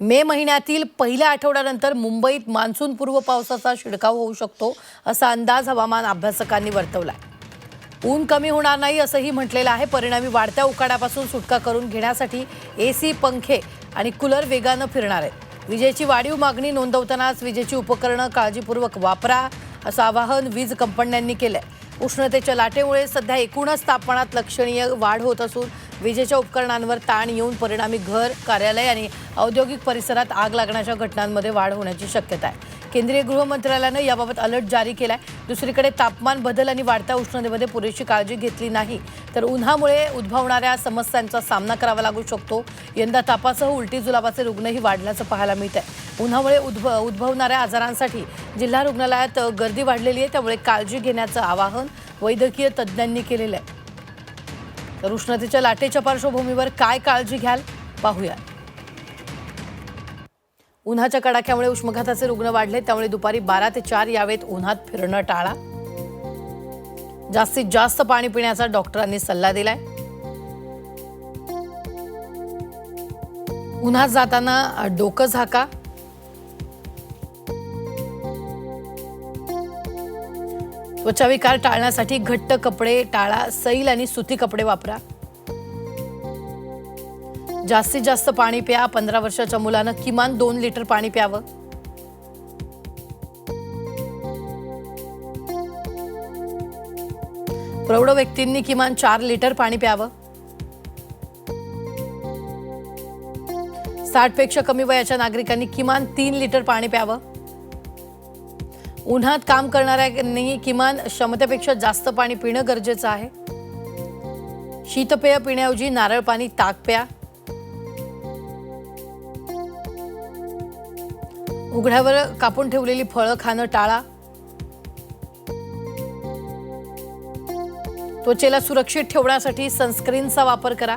मे महिन्यातील पहिल्या आठवड्यानंतर मुंबईत मान्सूनपूर्व पावसाचा शिडकाव होऊ शकतो असा अंदाज हवामान अभ्यासकांनी वर्तवला ऊन कमी होणार नाही असंही म्हटलेलं आहे. परिणामी वाढत्या उकाड्यापासून सुटका करून घेण्यासाठी ए सी पंखे आणि कूलर वेगानं फिरणार आहेत. विजेची वाढीव मागणी नोंदवतानाच विजेची उपकरणं काळजीपूर्वक वापरा असं आवाहन वीज कंपन्यांनी केलंय. उष्णतेच्या लाटेमुळे सध्या एकूणच तापमानात लक्षणीय वाढ होत असून विजेच्या उपकरणांवर ताण येऊन परिणामी घर कार्यालय आणि औद्योगिक परिसरात आग लागण्याच्या घटनांमध्ये वाढ होण्याची शक्यता आहे. केंद्रीय गृह मंत्रालयानं याबाबत अलर्ट जारी केलाय. दुसरीकडे तापमान बदल आणि वाढत्या उष्णतेमध्ये पुरेशी काळजी घेतली नाही तर उन्हामुळे उद्भवणाऱ्या समस्यांचा सामना करावा लागू शकतो. यंदा तापासह उलटी जुलाबाचे रुग्णही वाढल्याचं पाहायला मिळत आहे उन्हामुळे उद्भ उद्भवणाऱ्या आजारांसाठी जिल्हा रुग्णालयात गर्दी वाढलेली आहे त्यामुळे काळजी घेण्याचं आवाहन वैद्यकीय तज्ज्ञांनी केलेलं आहे. तर उष्णतेच्या लाटेच्या पार्श्वभूमीवर काय काळजी घ्याल? पाहूया. उन्हाच्या कडाक्यामुळे उष्मघाताचे रुग्ण वाढले त्यामुळे दुपारी बारा ते चार यावेत उन्हात फिरणं टाळा. जास्तीत जास्त पाणी पिण्याचा डॉक्टरांनी सल्ला दिलाय. उन्हात जाताना डोकं झाका. त्वचाविकार टाळण्यासाठी घट्ट कपडे टाळा सैल आणि सुती कपडे वापरा. जास्तीत जास्त पाणी प्या पंधरा वर्षाच्या मुलानं किमान दोन लिटर पाणी प्यावं. प्रौढ व्यक्तींनी किमान चार लिटर पाणी प्यावं. साठपेक्षा कमी वयाच्या नागरिकांनी किमान तीन लिटर पाणी प्यावं. उन्हात काम करणाऱ्यांनी किमान क्षमतेपेक्षा जास्त पाणी पिणं गरजेचं आहे. शीतपेय पिण्याऐवजी नारळ पाणी ताक प्या. उघड्यावर कापून ठेवलेली फळं खाणं टाळा. त्वचेला सुरक्षित ठेवण्यासाठी सनस्क्रीनचा वापर करा.